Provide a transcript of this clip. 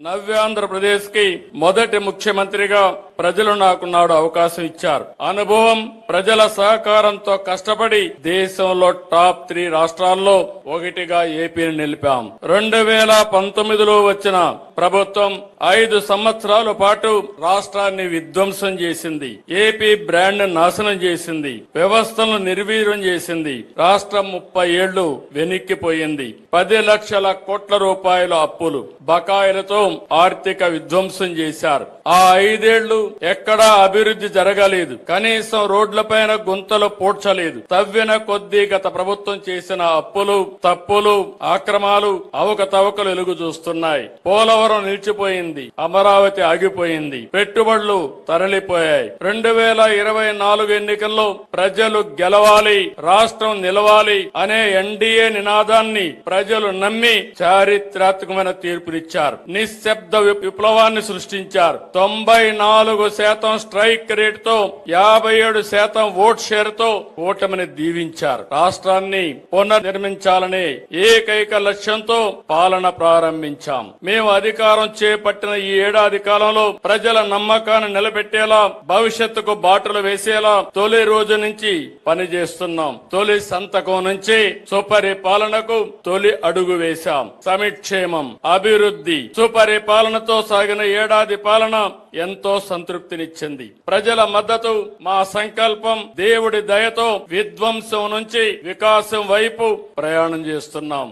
నవ్యాంధ్రప్రదేశ్కి మొదటి ముఖ్యమంత్రిగా ప్రజలు నాకు నాడు అవకాశం ఇచ్చారు. అనుభవం ప్రజల సహకారంతో కష్టపడి దేశంలో టాప్ త్రీ రాష్ట్రాల్లో ఒకటిగా ఏపీని నిలిపాం. రెండు వేల పంతొమ్మిదిలో వచ్చిన ప్రభుత్వం ఐదు సంవత్సరాల పాటు రాష్ట్రాన్ని విధ్వంసం చేసింది. ఏపీ బ్రాండ్ నాశనం చేసింది. వ్యవస్థలను నిర్వీర్యం చేసింది. రాష్ట్రం ముప్పై ఏళ్ళు వెనక్కిపోయింది. పది లక్షల కోట్ల రూపాయల అప్పులు బకాయిలతో ఆర్థిక విధ్వంసం చేశారు. ఆ ఐదేళ్ళు ఎక్కడా అభివృద్ధి జరగలేదు. కనీసం రోడ్లపైన గుంతలు పూడ్చలేదు. తవ్విన కొద్దీ గత ప్రభుత్వం చేసిన అప్పులు తప్పులు ఆక్రమాలు అవకతవకలు వెలుగు చూస్తున్నాయి. పోలవరం నిలిచిపోయింది. అమరావతి ఆగిపోయింది. పెట్టుబడులు తరలిపోయాయి. రెండు వేల ఇరవై నాలుగు ఎన్నికల్లో ప్రజలు గెలవాలి రాష్ట్రం నిలవాలి అనే ఎన్డీఏ నినాదాన్ని ప్రజలు నమ్మి చారిత్రాత్మకమైన తీర్పునిచ్చారు. నిశ్శబ్ద విప్లవాన్ని సృష్టించారు. తొంభై నాలుగు శాతం స్ట్రైక్ రేట్తో యాభై ఏడు శాతం ఓట్ షేర్తో ఓటమిని దీవించారు. రాష్ట్రాన్ని పునర్నిర్మించాలనే ఏకైక లక్ష్యంతో పాలన ప్రారంభించాం. మేము అధికారం చేపట్టిన ఈ ఏడాది కాలంలో ప్రజల నమ్మకాన్ని నిలబెట్టేలా భవిష్యత్తుకు బాటలు వేసేలా తొలి రోజు నుంచి పనిచేస్తున్నాం. తొలి సంతకం నుంచి సుపరిపాలనకు తొలి అడుగు వేశాం. సమిక్షేమం అభివృద్ధి సుపరిపాలనతో సాగిన ఏడాది పాలన ఎంతో సంతృప్తినిచ్చింది. ప్రజల మద్దతు మా సంకల్పం దేవుడి దయతో విధ్వంసం నుంచి వికాసం వైపు ప్రయాణం చేస్తున్నాం.